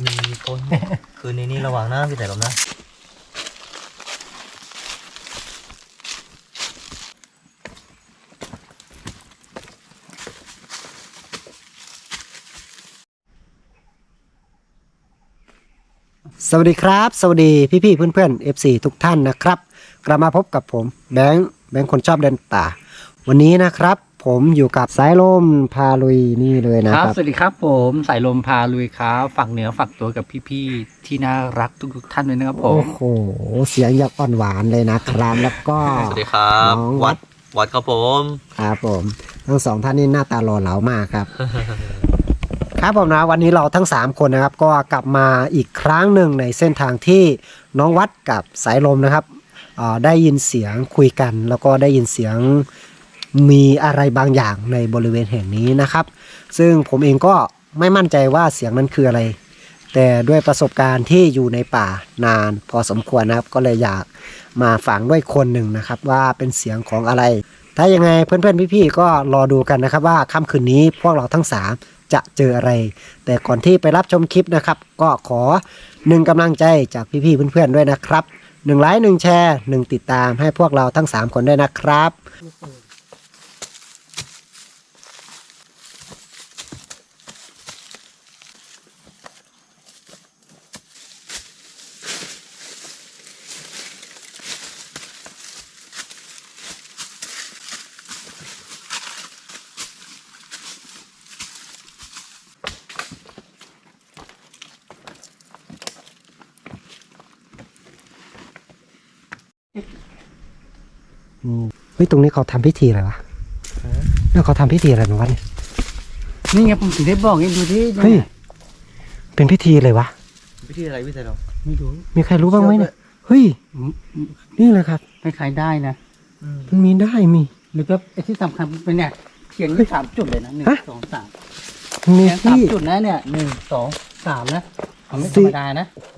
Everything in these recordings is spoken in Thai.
มีต้น คืนนี้นี่ระวังนะพี่แต่ลมนะสวัสดีครับ สวัสดีพี่ๆเพื่อนๆ FC ทุกท่านนะครับ กลับมาพบกับผมแบงค์แบงค์คนชอบเดินป่า วันนี้นะครับ ผมอยู่กับสายลมพาลุยนี่เลยนะคครัรับ บ สวัสดีครับผมสายลมพาลุยครับฝักเหนือฝักตัวกับพี่ๆที่น่ารักทุกๆท่านเลยนะครับผโอ้ม โห เสียงอยากอ่อนหวานเลยนะครับแล้วก็ สวัสดีครับ น้องวัวัด ด วัดครับผม ครับผมทั้งสองท่านนี่หน้าตาหล่อเหลามากครับ ครับผมนะวันนี้เราทั้ง 3 คนนะครับ ก็กลับมาอีกครั้งหนึ่งในเส้นทางที่น้องวัดกับสายลมนะครับเอ่อได้ยินเสียงคุยกัน แล้วก็ได้ยินเสียง มีอะไรบางอย่างในบริเวณแห่งนี้นะครับ ซึ่งผมเองก็ไม่มั่นใจว่าเสียงนั้นคืออะไร แต่ด้วยประสบการณ์ที่อยู่ในป่านานพอสมควรนะครับ ก็เลยอยากมาฝังด้วยคนหนึ่งนะครับ ว่าเป็นเสียงของอะไร ถ้ายังไงเพื่อนๆพี่ๆก็รอดูกันนะครับว่าค่ำคืนนี้พวกเราทั้งสามจะเจออะไร แต่ก่อนที่ไปรับชมคลิปนะครับ ก็ขอหนึ่งกำลังใจจากพี่ๆเพื่อนๆด้วยนะครับหนึ่งไลค์หนึ่งแชร์หนึ่งติดตามให้พวกเราทั้งสามคนด้วยนะครับ เฮ้ยตรงนี้เขาทำพิธีอะไรวะแล้วเขาทำพิธีอะไรกันวะเนี่ยนี่ไงผมถึงได้บอกไงดูที่เฮ้ยเป็นพิธีอะไรวะวิธีอะไรพี่แต่ลมไม่รู้มีใครรู้บ้างไหมเนี่ยเฮ้ยนี่แหละครับไม่ขายได้นะมันมีได้มีหรือก็ไอ้ที่สำคัญเป็นเนี่ยเขียนที่สามจุดเลยนะหนึ่งฮะสองสามมันมีเขียนสามที่จุดนะเนี่ยหนึ่งสองสามนะมันไม่ธสี่รรมดานะโอ้โห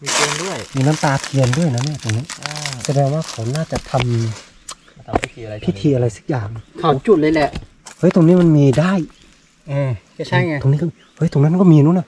มีเกณฑ์ด้วย มีน้ำตาเทียนด้วยนะเนี่ยตรงนี้อ่าแสดงว่าเขาน่าจะทำมาทำพิ ธีอะไรพิธีอะไรสักอย่างสามจุดเลยแหละ เฮ้ยตรงนี้มันมีได้เออก็ใช่ไง ตรงนี้ก็เฮ้ยตรงนั้นก็มีนู้นน่ะ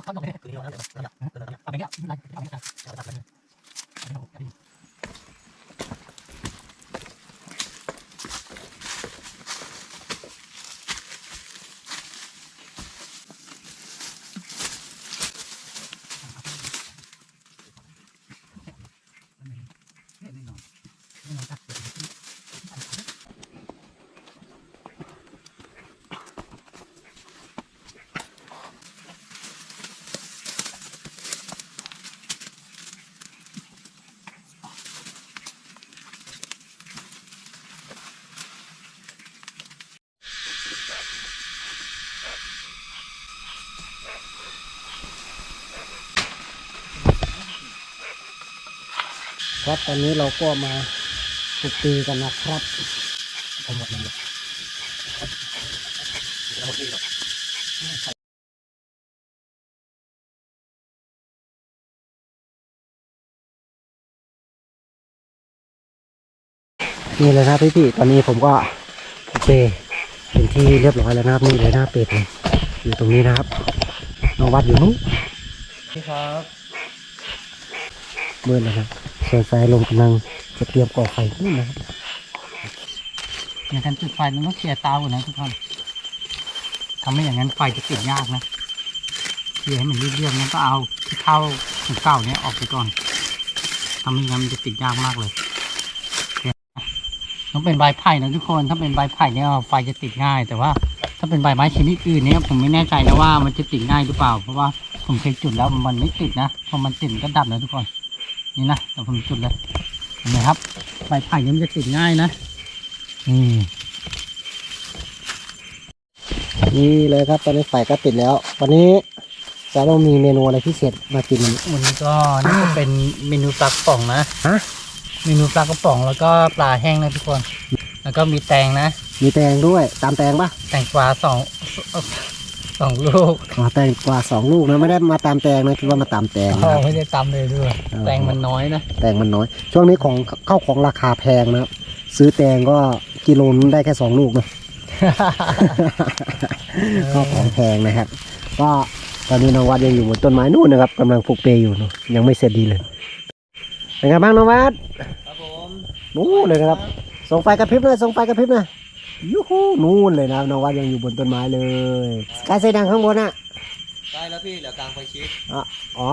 看到没有看到没 ครับตอนนี้เราก็มาปลุกตีกันนะครับนี่เลยนะพี่พี่ๆตอนนี้ผมก็ปลุกเปเป็นที่เรียบร้อยแล้วนะครับนี่เลยหน้าเป็ดเลยอยู่ตรงนี้นะครับน้องวัดอยู่นู้นพี่ครับมืดแล้วครับ ส่วนสายลมกำลังจะเตรียมก่อไฟนู่นะครับอย่างการจุดไฟมันต้องเคลียร์เตาก่อนนะทุกท่านทำไม่อย่างนั้นไฟจะติดยากนะเคลียร์ให้มันเรียบๆนั้นก็เอาที่เข้าของเก่าเนี้ยออกไปก่อนทำไม่งั้นมันจะติดยากมากเลยต้องเป็นใบไผ่นะทุกคน ถ้าเป็นใบไผ่เนี่ยไฟจะติดง่าย แต่ว่าถ้าเป็นใบไม้ชนิดอื่นเนี่ยผมไม่แน่ใจนะว่ามันจะติดง่ายหรือเปล่า เพราะว่าผมเคยจุดแล้วมันไม่ติดนะพอมันติดก็ดับนะทุกคน นี่นะแต่ผมจุดเลยเห็นไหมครับใบไผ่เนี่ยมันจะติดง่ายนะนี่นี่เลยครับ ตอนนี้ไฟก็ติดแล้ว วันนี้สายลมมีเมนูอะไรพิเศษมากินวันนี้วันนี้ก็น่าจะเป็นเมนูปลากระป๋องนะฮะเมนูปลากระป๋องแล้วก็ปลาแห้งนะทุกคน แล้วก็มีแตงนะ มีแตงด้วย ตามแตงปะแตงกวาสอง สองลูกอ๋อแตงกว่าสองลูกนะไม่ได้มาตามแตงนะคิดว่ามาตามแตงพ่นะอครับไม่ได้ตำเลยด้วยอ๋อแตงมันน้อยนะแตงมันน้อย ช่วงนี้ของเข้าของราคาแพงนะครับซื้อแตงก็กิโลนึงได้แค่สองลูกนะก็ของแพงนะครับ ก็ตอนนี้น้องวัดยังอยู่บนต้นไม้นู่นนะครับกำลังปลูกเปยอยู่เนอะยังไม่เสร็จดีเลยเป็นไงบ้างน้องวัดครับผมนู่นเลยนะครับส่งไฟกระพริบเลยส่งไฟกระพริบเลย ยูฮูนู่นเลยนะน้องวัดยังอยู่บนต้นไม้เลยสกายไซดังข้างบนอะได้แล้วพี่เหลือกลางไฟชิดอะอ๋อ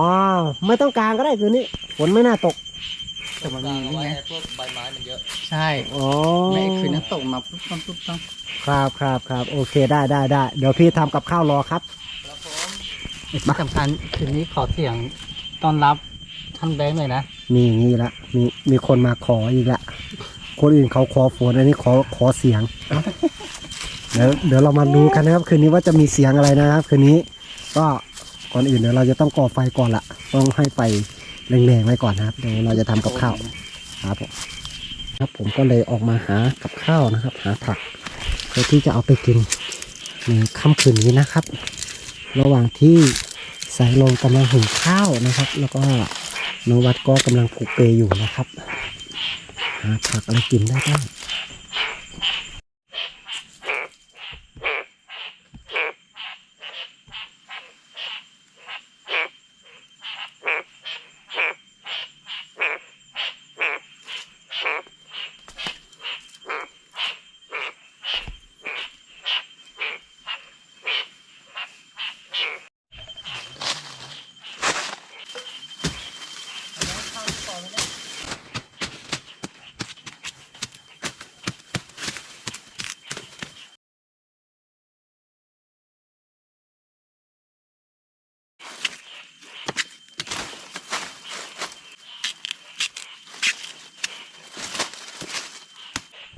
ไม่ต้องกลางก็ได้คืนนี้ฝนไม่น่าตกแต่มันกมีลางเอานี่ไว้ไงให้พวกใบไม้มันเยอะ ใช่อ๋อไม่คืนนั้นตกมาปุ๊บปั๊บปุ๊บปั๊บครับครับครับโอเคได้ได้ได้เดี๋ยวพี่ทำกับข้าวรอครับครับผมที่สำคัญคืนนี้ขอเสียงต้อนรับท่านแบงค์หน่อยนะมีอย่างนี้ละมีมีคนมาขออีกละ คนอื่นเขาขอฝนอันนี้ขอขอเสียง เดี๋ยวเดี๋ยวเรามาดูกันนะครับ คืนนี้ว่าจะมีเสียงอะไรนะครับ คืนนี้ก็ก่อนอื่นเดี๋ยวเราจะต้องก่อไฟก่อนละต้องให้ไฟแรงๆไว้ก่อนนะครับเดี๋ยวเราจะทำกับข้าวครับผมครับผมก็เลยออกมาหากับข้าวนะครับ หาผักเพื่อที่จะเอาไปกินในค่ำคืนนี้นะครับ ระหว่างที่สายลมกำลังหุงข้าวนะครับ แล้วก็นวัดก็กำลังผูกเปยอยู่นะครับ หาผักอะไรกินได้บ้าง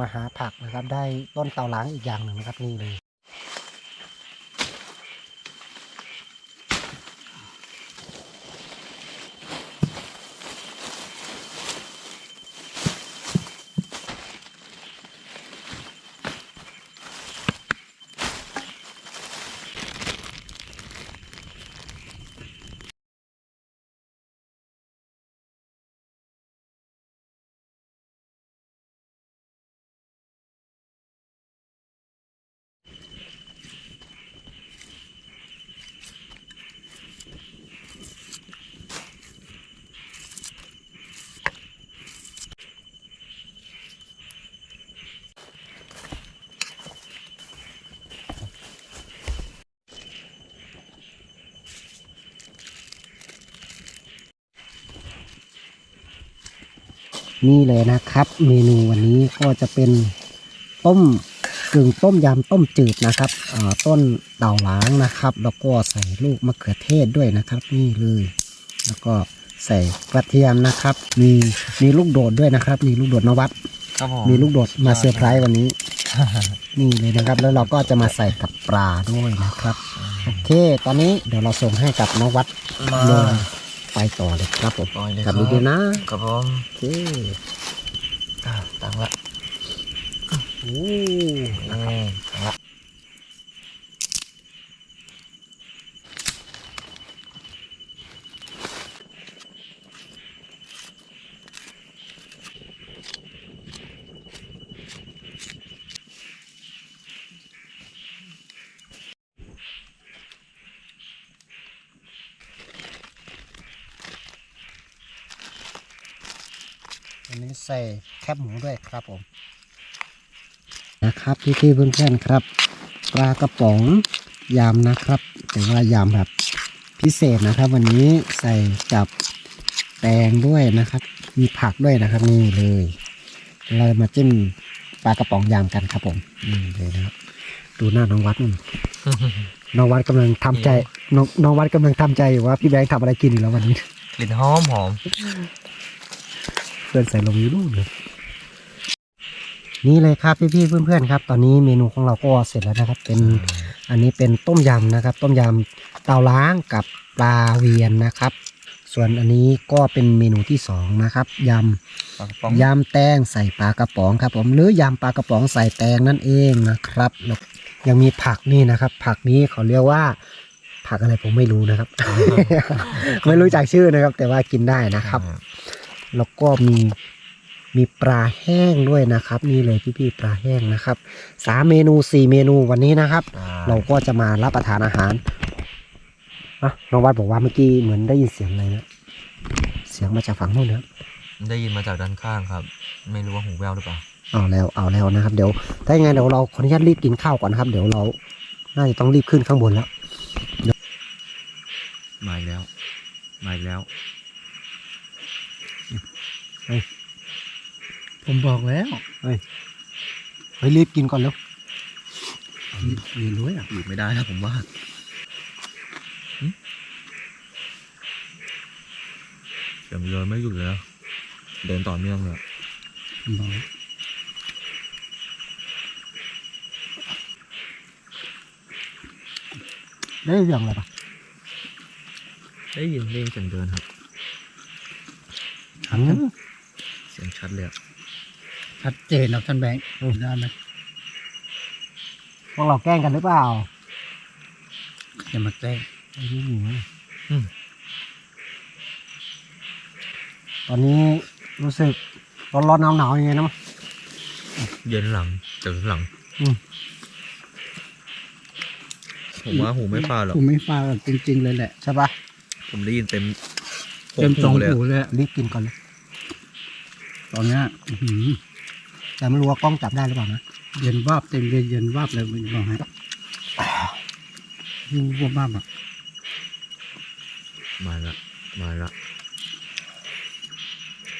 มาหาผักนะครับ ได้ต้นเตาล้างอีกอย่างหนึ่งนะครับนี่เลย นี่เลยนะครับ เมนูวันนี้ก็จะเป็นต้มกึ่งต้มยำต้มจืดนะครับอ่าต้นเต่าล้างนะครับ แล้วก็ใส่ลูกมะเขือเทศด้วยนะครับ นี่เลย แล้วก็ใส่กระเทียมนะครับ มีมีลูกโดดด้วยนะครับ มีลูกโดดนวัดครับผมมีลูกโดดมาเซอร์ไพรส์วันนี้นี่เลยนะครับ แล้วเราก็จะมาใส่กับปลาด้วยนะครับ โอเค ตอนนี้เดี๋ยวเราส่งให้กับน้องวัดมาลง ไปต่อเลยครับผมปล่อยเลยกับครับดีๆนะครับผมโอเคอ่าตังละโอ้อืมตังละ อันนี้ใส่แคบหมูด้วยครับผม นะครับพี่ๆเพื่อนๆครับ ปลากระป๋องยำนะครับแต่ว่ายำแบบพิเศษนะครับ วันนี้ใส่กับแตงด้วยนะครับ มีผักด้วยนะครับนี่เลย เรามาจิ้มปลากระป๋องยำกันครับผมนี่เลยนะครับดูหน้าน้องวัดนู่นน้องวัดกำลังทำใจน้องน้องวัดกำลังทำใจอยู่ว่าพี่แบงค์ทำอะไรกินอยู่แล้ววันนี้ กลิ่นหอมหอม เพื่อนใส่ลงยูรูปเลยนี่เลยครับพี่ๆเพื่อนๆครับ ตอนนี้เมนูของเราก็เสร็จแล้วนะครับ เป็นอันนี้เป็นต้มยำนะครับ ต้มยำเตาล้างกับปลาเวียนนะครับ ส่วนอันนี้ก็เป็นเมนูที่สองนะครับยปลากระป๋องำยำแตงใส่ปลากระป๋องครับ ผมหรือยำปลากระป๋องใส่แตงนั่นเองนะครับแล้วยังมีผักนี่นะครับ ผักนี้เขาเรียกว่า ผักอะไรผมไม่รู้นะครับ ไม่รู้จักชื่อนะครับ แต่ว่ากินได้นะครับ แล้วก็มีมีปลาแห้งด้วยนะครับนี่เลยพี่ๆปลาแห้งนะครับสามเมนูสี่เมนูวันนี้นะครับอ่เราก็จะมารับประทานอาหารอะน้องวัดบอกว่าเมื่อกี้เหมือนได้ยินเสียงอะไรนะเสียงมาจากฝั่งโน้นนะครับได้ยินมาจากด้านข้างครับ ไม่รู้ว่าหูแววหรือเปล่าเอาแล้วเอาแล้วนะครับ เดี๋ยวถ้าอย่างไงเดี๋ยวเราขออนุญาตรีบกินข้าวก่อนนะครับ เดี๋ยวเราน่าจะต้องรีบขึ้นข้างบนแล้วมาอีกแล้วมาอีกแล้ว ผมบอกแล้วเฮ้ยรีบกินก่อนเร็วมีรู้อะอยู่ไม่ได้นะผมว่าหึเสียงเรือไม่หยุดเลยนะเดินต่อเนื่องเลยอะผมบอกแล้วได้ยินเสียงอะไรปะได้ยินได้ยินเสียงเดินครับชัดอืมเสียงชัดเลยอะชัดเจนนะท่านแบงค์ได้ไหมพวกเราแกล้งกันหรือเปล่าอย่ามาแกล้งไม่รู้อยู่ตอนนี้รู้สึกร้อนร้อนหนาวหนาวๆยังไงนะมั้งเย็นหลังเจอหลังอืมผมว่าหูไม่ฟาดหรอกผมไม่ฟังจริง ๆ เลยแหละ ใช่ปะผมได้ยินเต็มเต็มสองเลยหูอะเลยอะ รีบกินก่อนเลย ตอนเนี้ยอื้อหือแต่ไม่รู้ว่ากล้องจับได้หรือเปล่านะเย็นวาบเต็มเลยเย็นวาบเลยผมบอกให้ยิ่งวาบวาบอะมาละมาละ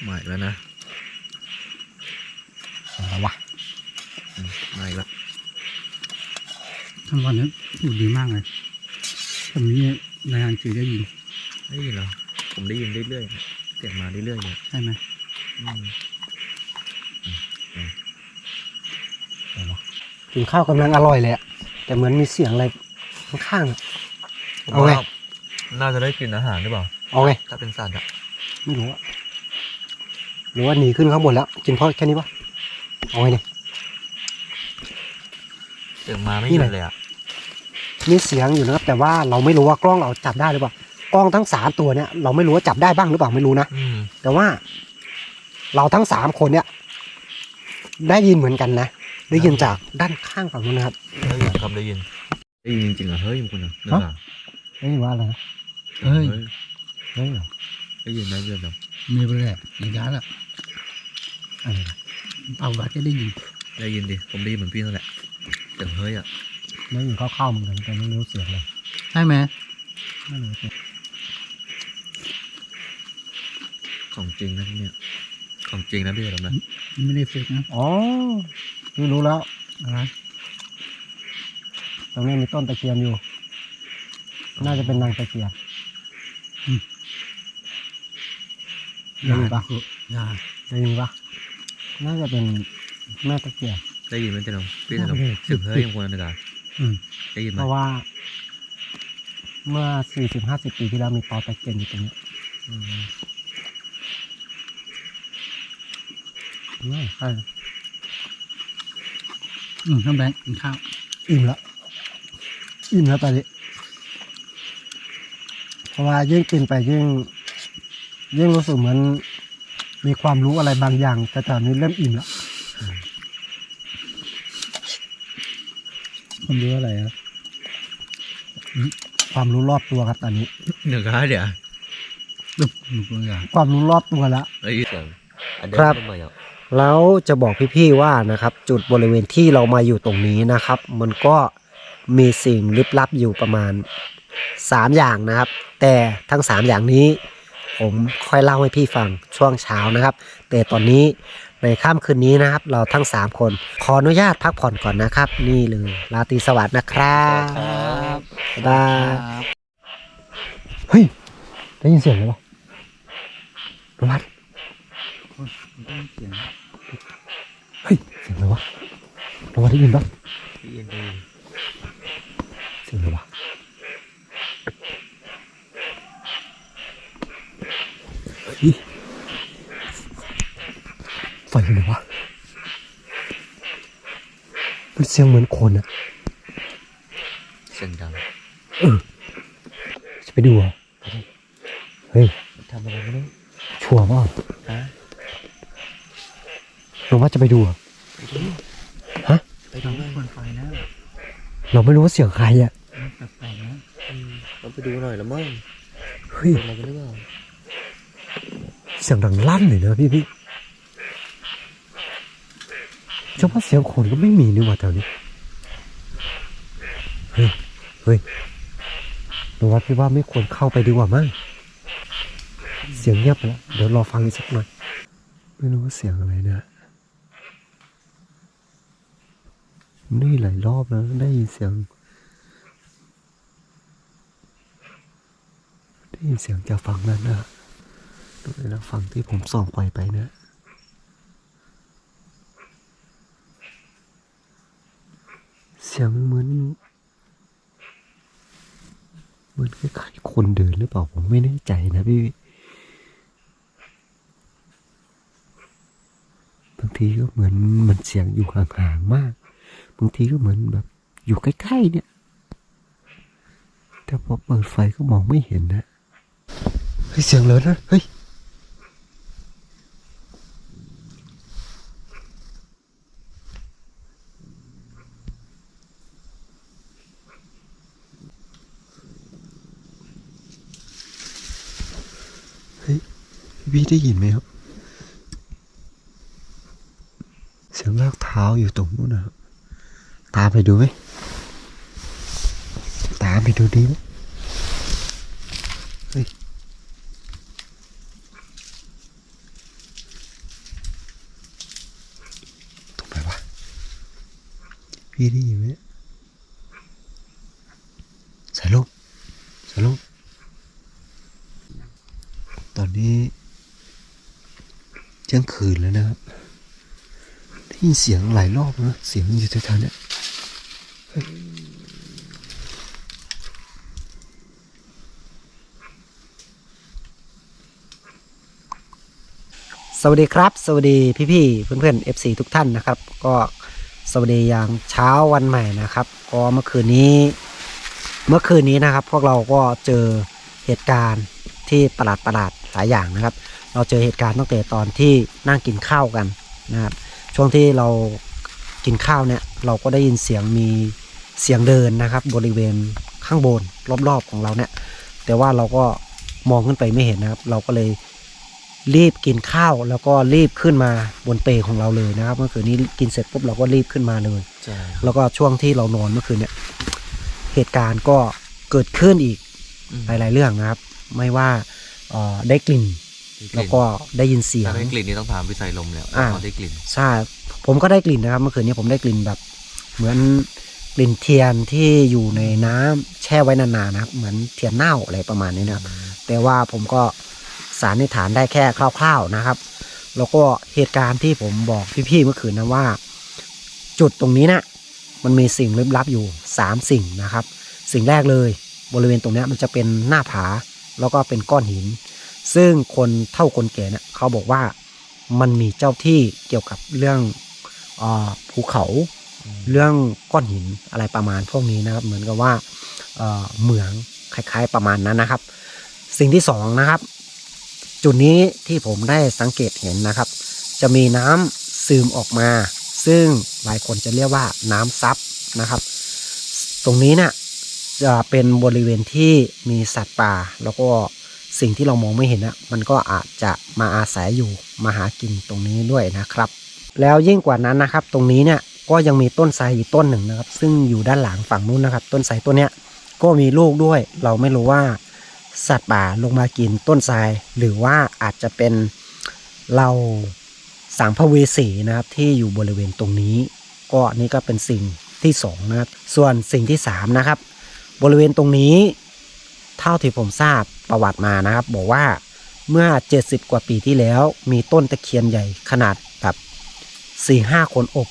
มาอีกแล้วนะอะไรวะอืมมาอีกแล้วทั้งวันนี้อยู่ดีมากเลยผมนี่ในงานสื่อได้ยินได้ยินเหรอผมได้ยินเรื่อยๆนะเสียงมาเรื่อยๆเลยใช่ไหมอืมอะไรวะ กินข้าวกำลังอร่อยเลยอะแต่เหมือนมีเสียงอะไรข้างๆอะผมเอาไงว่าน่าจะได้กินอาหารหรือเปล่าเอาไงถ้าเป็นสัตว์อะไม่รู้อะหรือว่าหนีขึ้นข้างบนแล้ว กินเพราะแค่นี้ปะเอาไงเนี่ยเสียงมาไม่นี่หยุเลดยเลยอะมีเสียงอยู่นะครับแต่ว่าเราไม่รู้ว่ากล้องเราจับได้หรือเปล่ากล้องทั้งสามตัวเนี่ยเราไม่รู้ว่าจับได้บ้างหรือเปล่าไม่รู้นะอืมแต่ว่า เราทั้งสามคนเนี่ย ได้ยินเหมือนกันนะ ได้ยินจากด้านข้างฝั่งนู้นนะครับ ได้ยินครับได้ยินได้ยินจริงๆเหรอเฮ้ยคุณอะเรื่องอะได้ยินว่าอะไรนะเฮ้ยเฮ้ยเหรอได้ยินไหมเรื่องอะมีไปเลยระยะละอะไรนะเอาวัดจะได้ยิน ได้ยินดิผมได้ยินเหมือนพี่นั่นแหละเสียงเฮ้ยอะได้ยินคร่าวๆเหมือนกันแต่ไม่รู้เสียงเลยใช่ไหมไม่รู้เสียงของจริงนะที่เนี่ย ของจริงนะพี่เหรอนะไม่ได้ฝึกนะอ๋อพี่รู้แล้วอะไรตรงนี้มีต้นตะเคียนอยู่ น่าจะเป็นนางตะเคียนได้ยินปะยาได้ยินปะน่าจะเป็นแม่ตะเคียนได้ยินไหมเจ๊น้องพี่เจ๊น้องได้ยินเสียงเฮ้ยของคนนั้นนะอืมได้ยินไหมเพราะว่า เมื่อสี่สิบห้าสิบปีที่แล้วมีตอตะเคียนอยู่ตรงนี้ อืมอืมใช่อืมท่านแบงค์กินข้าว อิ่มแล้วอิ่มแล้วตอนนี้เพราะว่ายิ่งกินไปยิ่ง ยิ่งรู้สึกเหมือนมีความรู้อะไรบางอย่าง แต่ตอนนี้เริ่มอิ่มแล้วผมรู้อะไรครับความรู้รอบตัวครับตอนนี้เดี๋ยวครับเดี๋ยวตึ๊บหนูตัวอย่างความรู้รอบตัวแล้วได้ยินเสียงอันเดิมครับเข้ามาอะ แล้วจะบอกพี่ๆว่านะครับ จุดบริเวณที่เรามาอยู่ตรงนี้นะครับ มันก็มีสิ่งลึกลับอยู่ประมาณ 3 อย่างนะครับ แต่ทั้ง 3 อย่างนี้ ผมค่อยเล่าให้พี่ฟังช่วงเช้านะครับ แต่ตอนนี้ในค่ำคืนนี้นะครับ เราทั้ง 3 คน ขออนุญาตพักผ่อนก่อนนะครับ นี่เลยราตรีสวัสดิ์นะครับครับบ๊ายบายเฮ้ยได้ยินเสียงไหมวะนวัดเสียง เฮ้ยเสียงอะไรวะนวัดได้ยินปะได้ยินได้ยินเสียงอะไรวะฮ้ยไฟอยู่ไหนวะมันเสียงเหมือนคนอะเสียงดังจะไปดูเหรอะเฮ้ยทำอะไรไม่รู้ชัวร์เปล่าฮะ เราว่าจะไปดูเหรอะฮะ ไปดูหน่อยคนไฟนะเราไม่รู้ว่าเสียงใครอะแปลกๆนะเราไปดูหน่อยละมั้งเฮ้ยเป็นอะไรกันหรือเปล่าเสียงดังลั่นเลยนะพี่พี่จะว่าเสียงคนก็ไม่มีนี่หว่าแถวนี้ เฮ้ย เฮ้ยเราว่าพี่ว่าไม่ควรเข้าไปดีกว่ามั้ง เสียงเงียบไปแล้ว เดี๋ยวรอฟังอีกสักหน่อย ไม่รู้ว่าเสียงอะไรเนี่ย นี่หลายรอบแล้วได้ยินเสียง ได้ยินเสียงจากฝั่งนั้นนะดูเลยนะฝั่งที่ผมส่องไฟไปเนะเสียงเหมือนเหมือนคล้ายๆคนเดินหรือเปล่าผมไม่แน่ใจนะพี่บางทีก็เหมือนมันเสียงอยู่ห่างๆมาก บางทีก็เหมือนแบบ อยู่ใกล้ๆเนี่ย แต่พอเปิดไฟก็มองไม่เห็นนะเฮ้ยเสียงเลยนะเฮ้ยเฮ้ยพี่ได้ยินไหมครับ เสียงลากเท้าอยู่ตรงนู้นนะครับ ตามไปดูไหมตามไปดูดีไหมเฮ้ยตรงไหนวะพี่ได้ยินไหมสายลมสายลมตอนนี้เที่ยงคืนแล้วนะครับได้ยินเสียงหลายรอบนะเสียงอยู่แถวๆเนี้ยเฮ้ย สวัสดีครับ สวัสดีพี่ๆเพื่อนๆ FC ทุกท่านนะครับ ก็สวัสดีอย่างเช้าวันใหม่นะครับ ก็เมื่อคืนนี้เมื่อคืนนี้นะครับ พวกเราก็เจอเหตุการณ์ที่ประหลาดประหลาดหลายอย่างนะครับ เราเจอเหตุการณ์ตั้งแต่ตอนที่นั่งกินข้าวกันนะครับ ช่วงที่เรากินข้าวเนี่ยเราก็ได้ยินเสียงมี เสียงเดินนะครับ บริเวณข้างบนรอบๆของเราเนี่ย แต่ว่าเราก็มองขึ้นไปไม่เห็นนะครับ เราก็เลยรีบกินข้าวแล้วก็รีบขึ้นมาบนเปลของเราเลยนะครับเมื่อคืนนี้กินเสร็จปุ๊บเราก็รีบขึ้นมาเลยใช่แล้วก็ช่วงที่เรานอนเมื่อคืนเนี่ย เหตุการณ์ก็เกิดขึ้นอีกอืมหลาย ๆ เรื่องนะครับ ไม่ว่าเอ่อได้กลิ่น แล้วก็ได้ยินเสียงถ้าได้กลิ่นนี่ต้องถามพี่ใส่ลมแล้วอ่าตอนได้กลิ่นใช่ผมก็ได้กลิ่นนะครับ เมื่อคืนนี้ผมได้กลิ่นแบบ เหมือน กลิ่นเทียนที่อยู่ในน้ำแช่ไว้นานๆนะครับ เหมือนเทียนเน่าอะไรประมาณนี้นะครับ แต่ว่าผมก็สารนิฐานได้แค่คร่าว ๆนะครับ แล้วก็เหตุการณ์ที่ผมบอกพี่ๆเมื่อคืนนะว่า จุดตรงนี้นะมันมีสิ่งลึกลับอยู่สามสิ่งนะครับ สิ่งแรกเลยบริเวณตรงนี้มันจะเป็นหน้าผาแล้วก็เป็นก้อนหิน ซึ่งคนเท่าคนแก่เนี่ยเขาบอกว่ามันมีเจ้าที่เกี่ยวกับเรื่องอภูเขา เรื่องก้อนหินอะไรประมาณพวกนี้นะครับ เหมือนกับว่าเหมืองคล้าย ๆประมาณนั้นนะครับ สิ่งที่สองนะครับ จุดนี้ที่ผมได้สังเกตเห็นนะครับ จะมีน้ำซึมออกมา ซึ่งหลายคนจะเรียกว่าน้ำซับนะครับ ตรงนี้เนี่ยจะเป็นบริเวณที่มีสัตว์ป่า แล้วก็สิ่งที่เรามองไม่เห็นนะมันก็อาจจะมาอาศัยอยู่มาหากินตรงนี้ด้วยนะครับ แล้วยิ่งกว่านั้นนะครับ ตรงนี้เนี่ย ก็ยังมีต้นไทรอยู่ต้นหนึ่งนะครับ ซึ่งอยู่ด้านหลังฝั่งนู้นนะครับ ต้นไทรต้นเนี้ยก็มีลูกด้วย เราไม่รู้ว่าสัตว์ป่าลงมากินต้นไทรหรือว่าอาจจะเป็นเราสังพเวสีนะครับที่อยู่บริเวณตรงนี้ ก็นนี้ก็เป็นสิ่งที่สองนะครับส่วนสิ่งที่สามนะครับ บริเวณตรงนี้ เท่าที่ผมทราบประวัติมานะครับ บอกว่าเมื่อ 70 กว่าปีที่แล้ว มีต้นตะเคียนใหญ่ขนาดแบบสี่ห้าคนอบ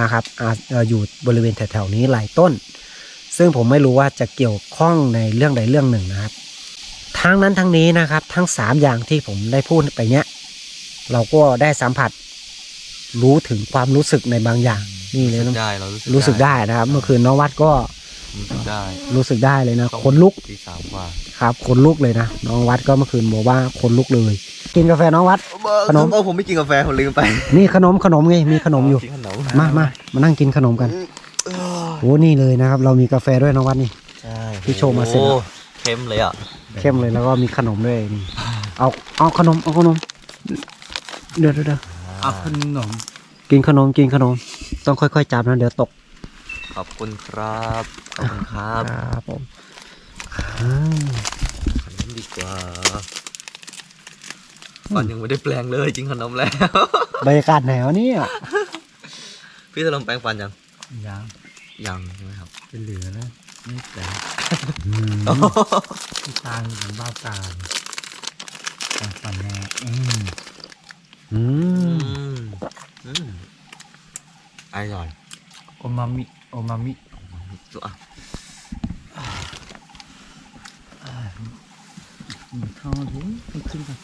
นะครับอาเอ่ออยู่บริเวณแถวๆนี้หลายต้น ซึ่งผมไม่รู้ว่าจะเกี่ยวข้องในเรื่องใดเรื่องหนึ่งนะครับ ทั้งนั้นทั้งนี้นะครับ ทั้งสามอย่างที่ผมได้พูดไปเนี้ยเราก็ได้สัมผัสรู้ถึงความรู้สึกในบางอย่างนี่เลยนะได้เรารู้สึกรู้สึกได้นะครับ เมื่อคืนน้องวัดก็ รู้สึกได้รู้สึกได้เลยนะขนลุกตีสามกว่าครับขนลุกเลยนะน้องวัดก็เมื่อคืนบอกว่าขนลุกเลย กินกาแฟน้องวัด ขนมเออผมไม่กินกาแฟผมลืมไป นี่ขนมขนมไงมีขนมอยู่กินขนมมามามานั่งกินขนมกันเออโอ้นี่เลยนะครับ เรามีกาแฟด้วยน้องวัดนี่ใช่พี่โชว์มาเสร็จแล้วโอ้เข้มเลยอะเข้มเลยแล้วก็มีขนมด้วยนี่เอาเอาขนมเอาขนมเดี๋ยวเดี๋ยวเดี๋ยวเอาขนมกินขนมกินขนม ต้องค่อยๆจับนะเดี๋ยวตก ขอบคุณครับ ขอบคุณครับ ครับผมอ่าขนมดีกว่าฟันยังไม่ได้แปลงเลยจริงขนมแล้ว บรรยากาศไหนวะเนี่ยพี่จะลองแปลงฟันยัง ยางยังใช่ไหมครับจะเหลือแล้วนี่แต่อืมที่ตาเหมือนบ้าตาฟันฟันแน่อืมอือืมมอืมอร่อยโอมามิ โอมามิสุดอะอืมเข้าดิมันขึ้นกัน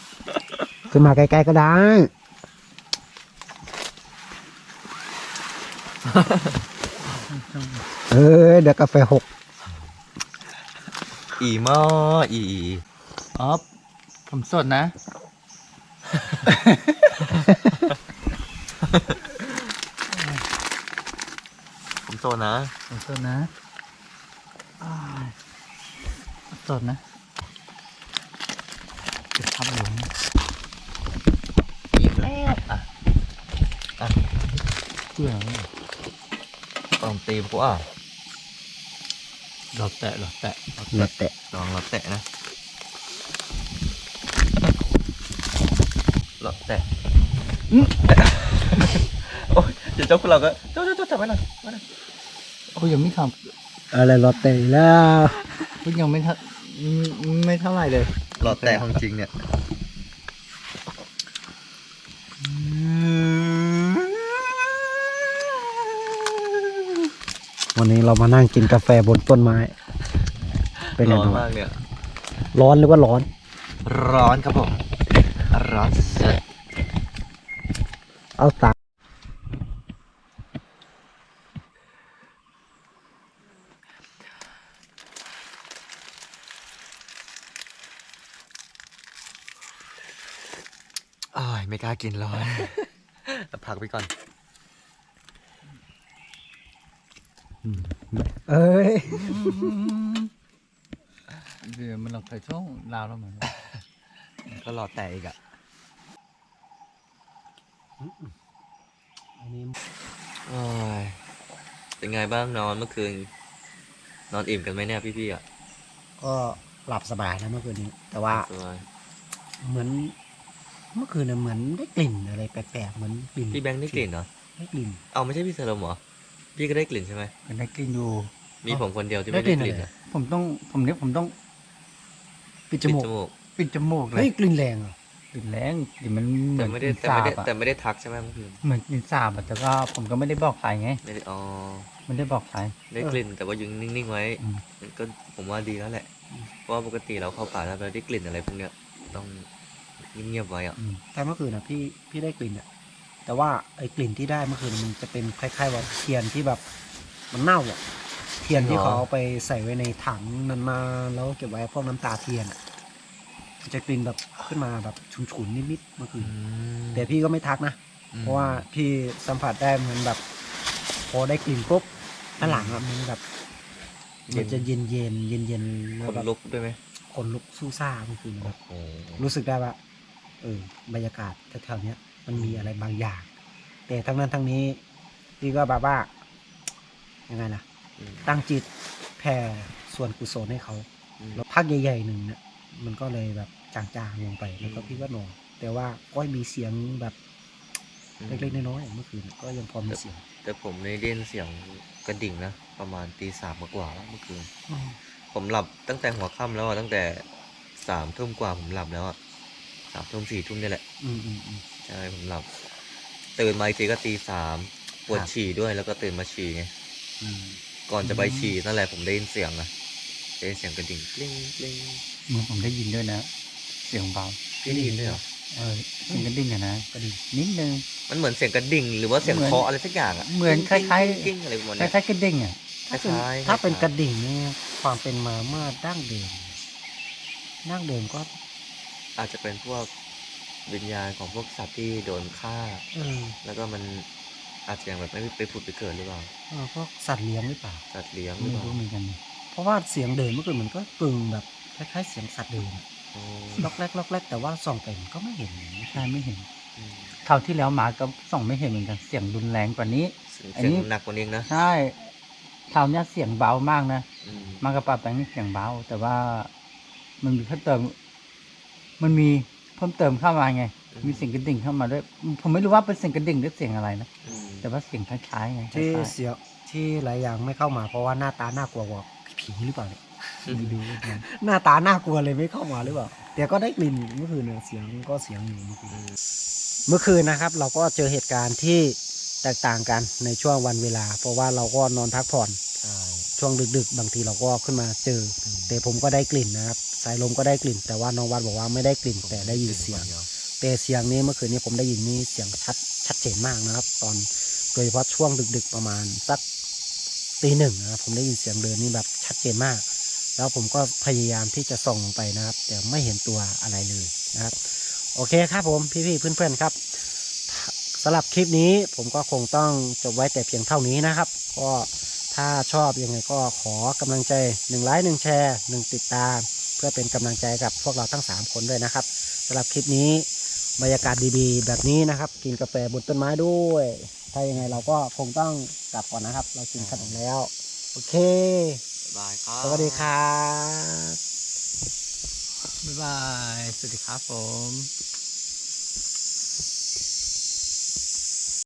ขึ้นมาใกล้ๆก็ได้เออเดี๋ยวกาแฟหกอีหม้ออีอ๋อผมสดนะ ผม โซนะผมสดนะอ้ายสดนะจะทับหลงอีกแล้วอะเพื่ออะไรลองตีพวกอะเราแตะเราแตะเล็ดแตะลองรับแตะนะรับแตะอืมแตะโอ้ยเดี๋ยวเจ้าคุณเราก็เจ้าเจ้าเจ้าจับไว้หน่อยไว้หน่อยโอ้ยยังไม่ทอะไรรอเตะแล้วำเพิ่งยังไม่ทัไม่เท่าไหร่เลยหลอดแตะของจริงเนี่ย วันนี้เรามานั่งกินกาแฟบนต้นไม้ เป็นไงร้อนน้องมากเนี่ย ร้อนหรือว่าร้อน ร้อนครับผม ร้อนสุด เอาตา อ้ายไม่กล้ากินร้อนพักไปก่อน เอ้ยเดี๋ยวมันเราเคยช่องลาวแล้วเหมือนกันก็รอแตะอีกอะอันนี้โอ้ยเป็นไงบ้างนอนเมื่อคืน นอนอิ่มกันไหมเนี่ยพี่ๆอะก็หลับสบายนะเมื่อคืนนี้ แต่ว่าสบายเหมือน เมื่อคืนน่ะเหมือนได้กลิ่นอะไรแปลกๆเหมือนกลิ่นพี่แบงค์ได้กลิ่นเหรอได้กลิ่นเอาไม่ใช่พี่สลมเหรอพี่ก็ได้กลิ่นใช่ไหมมันได้กลิ่นอยู่ มีผมคนเดียวที่ได้ไม่กได้ลิ่นกอะไรลิ่นอะผมต้องผมเนี้ยผมต้อง ปิดจปิดมูกจมูกปิดจมูกเลเฮ้ยยกลิ่นแรงเหรอกลิ่นแรงกลิ่นมันเหมืแต่อนไม่กได้ลิ่นแต่สาไม่บได้อะแต่ไม่ได้ทักใช่ไหมเมื่อคืนเหมือนกลิ่นสาบอะแต่ก็ผมก็ไม่ได้บอกใครไงไม่ได้อ๋อไม่ได้บอกใคร ได้กลิ่นแต่ว่ายังนิ่งๆไว้อืมมันก็ผมว่าดีแล้วแหละเพราะว่าปกติเราเข้าป่าแล้วเราได้กลิ่นอะไรพวกเนี้ยต้อง เงียบๆไว้อะอืมแต่เมื่อคืนนะพี่พี่ได้กลิ่นอะแต่ว่าไอ้กลิ่นที่ได้เมื่อคืนมันจะเป็นคล้ายๆว่าเทียนที่แบบมันเน่าอะเทียนที่เขาเอาไปใส่ไว้ในถังนานๆแล้วเก็บไว้พวกน้ำตาเทียนอะมันจะกลิ่นแบบขึ้นมาแบบฉุนๆนิดๆเมื่อคืน แต่พี่ก็ไม่ทักนะ เพราะว่าพี่สัมผัสได้เหมือนแบบ พอได้กลิ่นปุ๊บด้านหลังอะมันแบบมันจะเย็นเย็นเย็นเย็นๆคแล้วนแบบลุกด้วยไหมขนลุกสู้ซ่าเมื่อคืนแบบโอ้โหรู้สึกได้ว่า เออบรรยากาศแถวๆเนี้ยมันมีอะไรบางอย่าง แต่ทั้งนั้นทั้งนี้พี่ก็แบบว่ายังไงล่ะอืมตั้งจิตแผ่ส่วนกุศลให้เขาอืมแล้วพักใหญ่ๆหนึ่งเนี่ยมันก็เลยแบบจางๆลงไปแล้วก็พี่ก็นอนแต่ว่าก็มีเสียงแบบเล็กๆน้อยๆเมื่อคืนก็ยังพอมีเสียง แต่ผมได้ยินเสียงกระดิ่งนะประมาณตีสามกว่าๆแล้วเมื่อคืนผมหลับตั้งแต่หัวค่ำแล้วอะตั้งแต่สามทุ่มกว่าผมหลับแล้วอะ สามทุ่มสี่ทุ่มนี่แหละ อืมอืมอืมใช่ผมหลับ ตื่นมาอีกทีก็ตีสามปวดครับฉี่ด้วยแล้วก็ตื่นมาฉี่ไง อืมก่อนจะไปอืมฉี่นั่นแหละผมได้ยินเสียงอะได้ยินเสียงกระดิ่งกลิ้งกลิ้งอเหมือนผมได้ยินด้วยนะ เสียงเบาพี่ได้ยินด้วยเหรอ เออเสียงกระดิ่งอะนะกระดิ่งนิดนึง มันเหมือนเสียงกระดิ่งหรือว่าเสียงเหมือนเคาะอะไรสักอย่างอะเหมือนคล้ายๆกิ้งๆอะไรประมาณคเนี้ย ล้ายๆกระดิ่งอะถ้าเป็นคล้ายๆถ้าเป็นคล้ายๆ กระดิ่งนี่ความเป็นมาเมื่อดั้งเดิมดั้งเดิมก็ อาจจะเป็นพวกวิญญาณของพวกสัตว์ที่โดนฆ่าเออแล้วก็มันอาจจะยังแบบไม่ไปผุดไปเกิดหรือเปล่า เออพวกสัตว์เลี้ยงหรือเปล่าสัตว์เลี้ยงหไม่รือเปล่ารู้เหมือนกัน เพราะว่าเสียงเดินเมื่อคืนมันก็กึ่งแบบคล้ายๆเสียงสัตว์เดินอะโอ้ล็อกแรกล็อกแรกแต่ว่าส่องไปมันก็ไม่เห็นใช่ไม่เห็นอืมคราวที่แล้วหมาก็ส่องไม่เห็นเหมือนกันเสียงรุนแรงกว่านี้อันเสียงนี้ หนักกว่านี้อีกนะใช่คราวเนี้ยเสียงเบามากนะอืมมากระปาแปลงนี่เสียงเบาแต่ว่ามันมีเพิ่มเติม มันมีเพิ่มเติมเข้ามาไง มีเสียงกระดิ่งเข้ามาด้วยผมไม่รู้ว่าเป็นเสียงกระดิ่งหรือเสียงอะไรนะอืมแต่ว่าเสียงคล้ายๆไงคที่ล้ายเสียงที่หลายอย่างไม่เข้ามาเพราะว่าหน้าตาน่ากลัวกว่าผีหรือเปล่าเนี่ยๆไม่รู้เหมือนกันหน้าตาน่ากลัวเลยไม่เข้ามาหรือเปล่าแต่ก็ได้กลิ่นเมื่อคืนเนี่ยเสียงก็เสียงอยู่เมื่อคืนอืมเมื่อคืนนะครับ เราก็เจอเหตุการณ์ที่แตกต่างกันในช่วงวันเวลา เพราะว่าเราก็นอนพักผ่อนใช่ช่วงดึกๆ บางทีเราก็ขึ้นมาเจอ แต่ผมก็ได้กลิ่นนะครับ สายลมก็ได้กลิ่น แต่ว่าน้องวัดบอกว่าไม่ได้กลิ่นแต่ได้ยินเสียง แต่เสียงนี้เมื่อคืนนี้ผมได้ยินนี่เสียงชัดชัดเจนมากนะครับ ตอนโดยเฉพาะช่วงดึก ๆประมาณสักตีหนึ่งนะครับผมได้ยินเสียงเดินนี่แบบชัดเจนมาก แล้วผมก็พยายามที่จะส่องลงไปนะครับ แต่ไม่เห็นตัวอะไรเลยนะครับ โอเคครับผมพี่ๆเพื่อนๆครับสำหรับคลิปนี้ผมก็คงต้องจบไว้แต่เพียงเท่านี้นะครับ ก็ถ้าชอบยังไงก็ขอกำลังใจหนึ่งไลค์หนึ่งแชร์หนึ่งติดตาม พื่อเป็นกำลังใจกับพวกเราทั้ง 3 คนด้วยนะครับสำหรับคลิปนี้บรรยากาศดีๆ แบบนี้นะครับ กินกาแฟบนต้นไม้ด้วย ถ้ายังไงเราก็คงต้องกลับก่อนนะครับ เรากินขนมแล้ว โอเคบ๊ายบายครับสวัสดีครับบ๊ายบายสวัสดีครับผม